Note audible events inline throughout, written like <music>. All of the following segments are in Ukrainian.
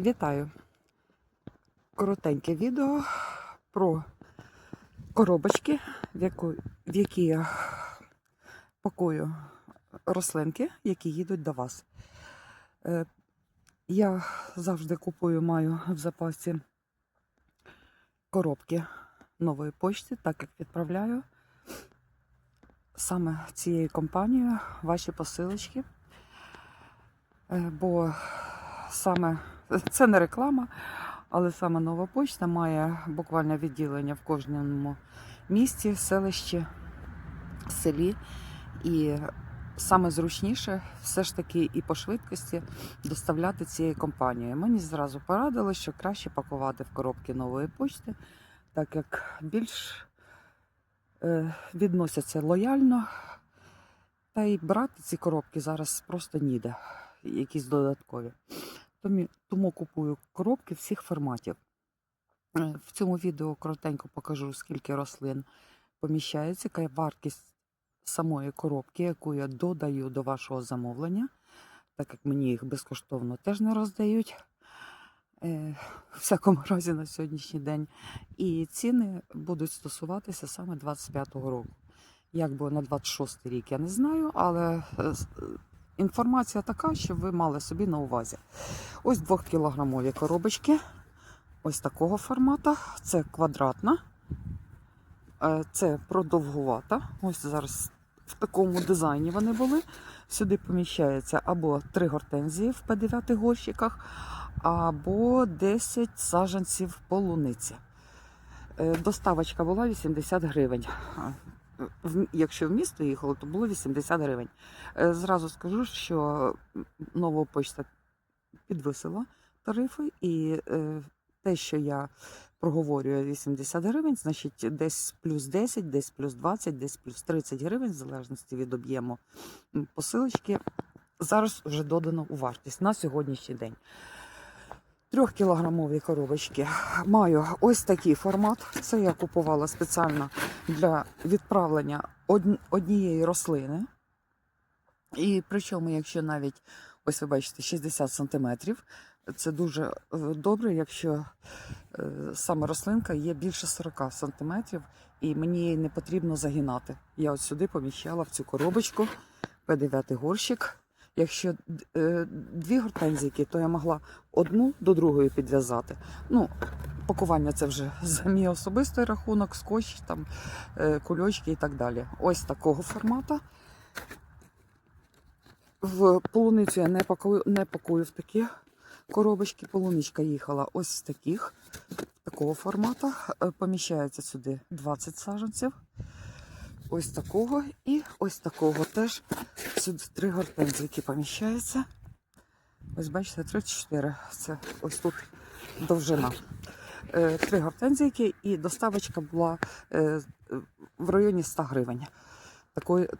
Вітаю! Коротеньке відео про коробочки, в, яку, в які я пакую рослинки, які їдуть до вас. Е, Я завжди купую, маю в запасі коробки нової почти, так як відправляю саме цією компанією ваші посилочки. Е, Бо саме це не реклама, але саме нова почта має буквально відділення в кожному місті, селищі, селі. І саме зручніше все ж таки і по швидкості доставляти цією компанією. Мені зразу порадили, що краще пакувати в коробки нової почти, так як більш е, відносяться лояльно. Та й брати ці коробки зараз просто ніде, якісь додаткові. Тому, купую коробки всіх форматів. Е, В цьому відео коротенько покажу, скільки рослин поміщається, яка вартість самої коробки, яку я додаю до вашого замовлення, так як мені їх безкоштовно теж не роздають. е, В всякому разі на сьогоднішній день. І ціни будуть стосуватися саме 25-го року. Як би на 26 рік я не знаю, але е, е, інформація така, щоб ви мали собі на увазі. Ось 2-кілограмові коробочки. Ось такого формату. Це квадратна. Е, Це продовгувата. Ось зараз в такому дизайні вони були. Сюди поміщається або 3 гортензії в П9 горщиках, або 10 саджанців полуниці. Е, Доставочка була 80 гривень. Якщо в місто їхало, то було 80 гривень. Е, Зразу скажу, що нова почта підвисила тарифи, і е, те, що я проговорюю 80 гривень, значить десь плюс 10, десь плюс 20, десь плюс 30 гривень, в залежності від об'єму посилочки, зараз вже додано у вартість на сьогоднішній день. Трьохкілограмові коробочки маю ось такий формат. Це я купувала спеціально для відправлення однієї рослини. І причому, якщо навіть, ось ви бачите, 60 сантиметрів, це дуже е, добре, якщо е, саме рослинка є більше 40 сантиметрів, і мені її не потрібно загинати. Я от сюди поміщала в цю коробочку П9 горщик. Якщо е, дві гортензійки, то я могла одну до другої підв'язати. Ну, пакування це вже <laughs> за мій особистий рахунок, скотч, там, е, кульочки і так далі. Ось такого формату. В полуницю я не пакую, не пакую в такі коробочки. Полуничка їхала ось з таких, такого формату. Е, Поміщається сюди 20 саджанців. Ось такого і ось такого теж. Сюди три гортензійки поміщаються. Ось бачите, 34. Це ось тут довжина. Е, Три гортензійки і доставочка була е, в районі 100 гривень.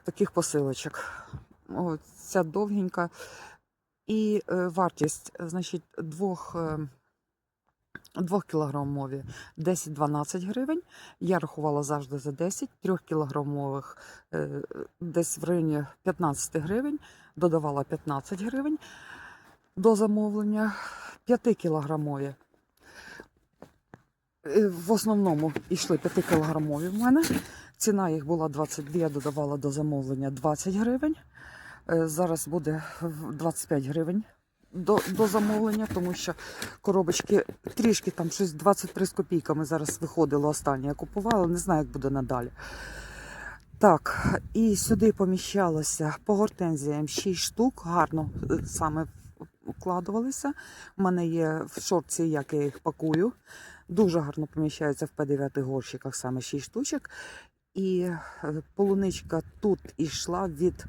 Таких посилочок. Ця довгенька. І е, вартість, значить, двох, е, двохкілограмові 10-12 гривень. Я рахувала завжди за 10, трьохкілограмових е, десь в районі 15 гривень, додавала 15 гривень до замовлення. 5-кілограмові. Е, В основному йшли 5-кілограмові в мене. Ціна їх була 22, я додавала до замовлення 20 гривень. Е, Зараз буде 25 гривень до, до замовлення, тому що коробочки трішки там щось 23 з копійками зараз виходило останнє. Я купувала, не знаю, як буде надалі. Так, і сюди поміщалося по гортензіям 6 штук, гарно е, саме укладувалися. У мене є в шорці, як я їх пакую. Дуже гарно поміщаються в П9 горщиках саме 6 штучок. І е, полуничка тут йшла від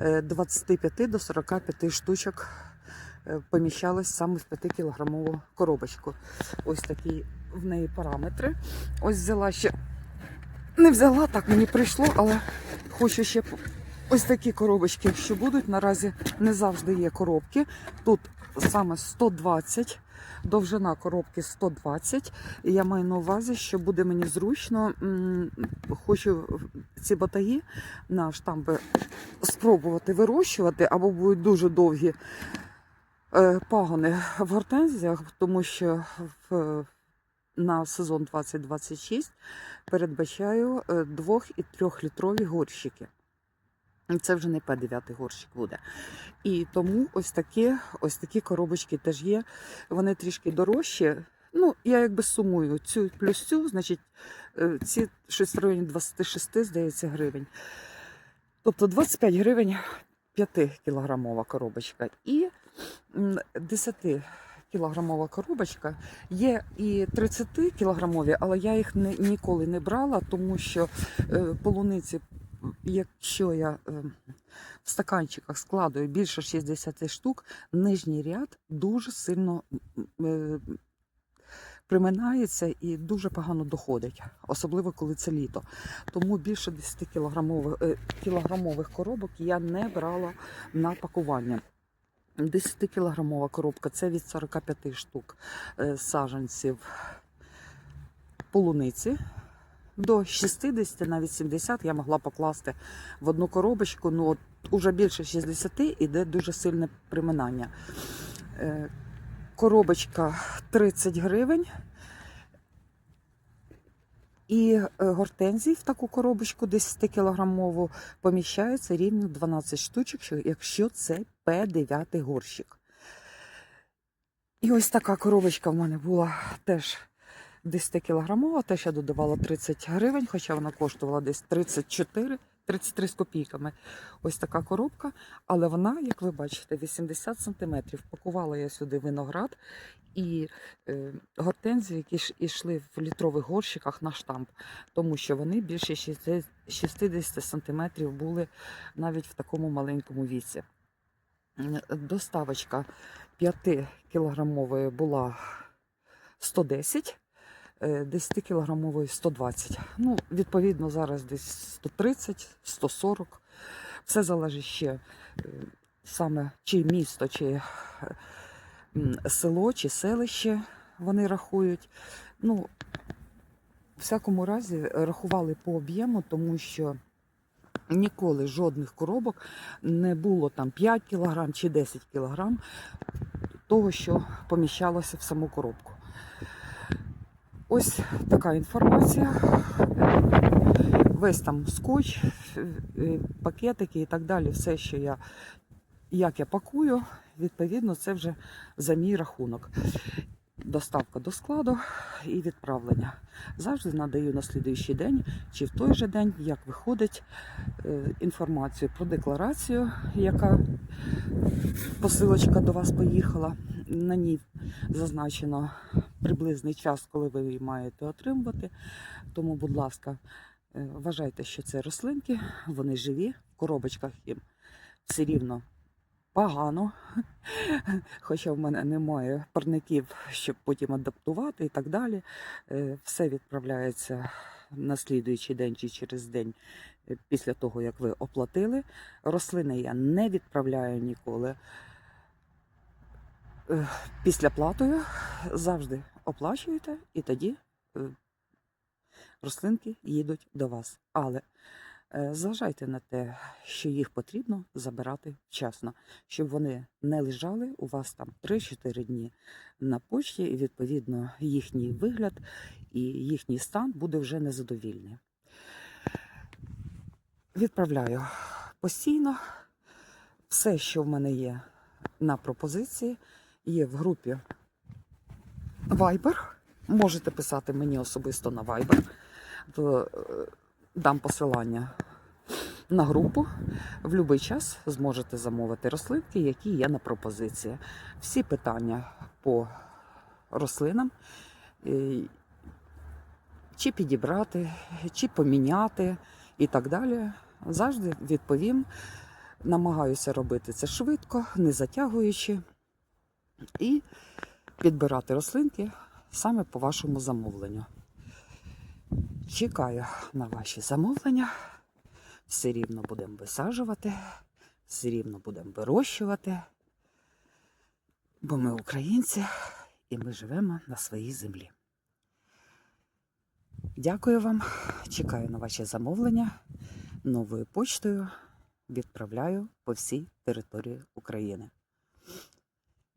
е, 25 до 45 штучок. Е, Поміщалась саме в 5-кілограмову коробочку. Ось такі в неї параметри. Ось взяла ще. Не взяла, так мені прийшло, але хочу ще ось такі коробочки, що будуть. Наразі не завжди є коробки. Тут саме 120, довжина коробки 120. І я маю на увазі, що буде мені зручно. Хочу ці батаї на штамби спробувати вирощувати, або будуть дуже довгі пагони в гортензіях, тому що в, на сезон 2026 передбачаю е, двох і трьохлітрові горщики. І Це вже не П9 горщик буде. І тому ось такі, ось такі коробочки теж є. Вони трішки дорожчі. Ну, я якби сумую цю плюс цю, значить, е, ці щось в районі 26, здається, гривень. Тобто 25 гривень 5-кілограмова коробочка. І м, 10-кілограмова коробочка є і 30-кілограмові, але я їх не, ніколи не брала, тому що е, полуниці, якщо я е, в стаканчиках складую більше 60 штук, нижній ряд дуже сильно е, приминається і дуже погано доходить, особливо коли це літо. Тому більше 10 кілограмових, кілограмових коробок я не брала на пакування. 10-кілограмова коробка це від 45 штук саженців саджанців полуниці. До 60, навіть 70 я могла покласти в одну коробочку. Ну, от уже більше 60 іде дуже сильне приминання. Е, Коробочка 30 гривень. І е, гортензій в таку коробочку 10-кілограмову поміщається рівно 12 штучок, якщо це П9 горщик. І ось така коробочка в мене була теж 10-кілограмова, теж я додавала 30 гривень, хоча вона коштувала десь 34, 33 з копійками. Ось така коробка, але вона, як ви бачите, 80 сантиметрів. Пакувала я сюди виноград і е, гортензії, які йшли в літрових горщиках на штамп, тому що вони більше 60 60 сантиметрів були навіть в такому маленькому віці. Доставочка 5-кілограмової була 110, 10-кілограмової 120. Ну, відповідно, зараз десь 130, 140. Все залежить ще е, саме чи місто, чи е, село, чи селище вони рахують. Ну, всякому разі, рахували по об'єму, тому що ніколи жодних коробок не було там 5 кг чи 10 кг того, що поміщалося в саму коробку. Ось така інформація. Весь там скотч, е, пакетики і так далі, все, що я, як я пакую, відповідно, це вже за мій рахунок. Доставка до складу і відправлення. Завжди надаю на слідуючий день чи в той же день, як виходить е, інформацію про декларацію, яка посилочка до вас поїхала. На ній зазначено приблизний час, коли ви її маєте отримувати. Тому, будь ласка, е, вважайте, що це рослинки, вони живі, в коробочках їм все рівно погано. <laughs> Хоча в мене немає парників, щоб потім адаптувати і так далі. Е, Все відправляється на слідуючий день чи через день е, після того, як ви оплатили. Рослини я не відправляю ніколи. Е, Після платою завжди оплачуєте, і тоді е, рослинки їдуть до вас. Але е, зважайте на те, що їх потрібно забирати вчасно, щоб вони не лежали у вас там 3-4 дні на почті, і відповідно їхній вигляд і їхній стан буде вже незадовільний. Відправляю постійно все, що в мене є на пропозиції, є в групі Viber. Можете писати мені особисто на Viber. Е, Дам посилання на групу. В будь-який час зможете замовити рослинки, які є на пропозиції. Всі питання по рослинам, е, чи підібрати, чи поміняти і так далі. Завжди відповім. Намагаюся робити це швидко, не затягуючи, і підбирати рослинки саме по вашому замовленню. Чекаю на ваші замовлення. Все рівно будемо висаджувати, все рівно будемо вирощувати, бо ми українці і ми живемо на своїй землі. Дякую вам. Чекаю на ваші замовлення. Новою почтою відправляю по всій території України.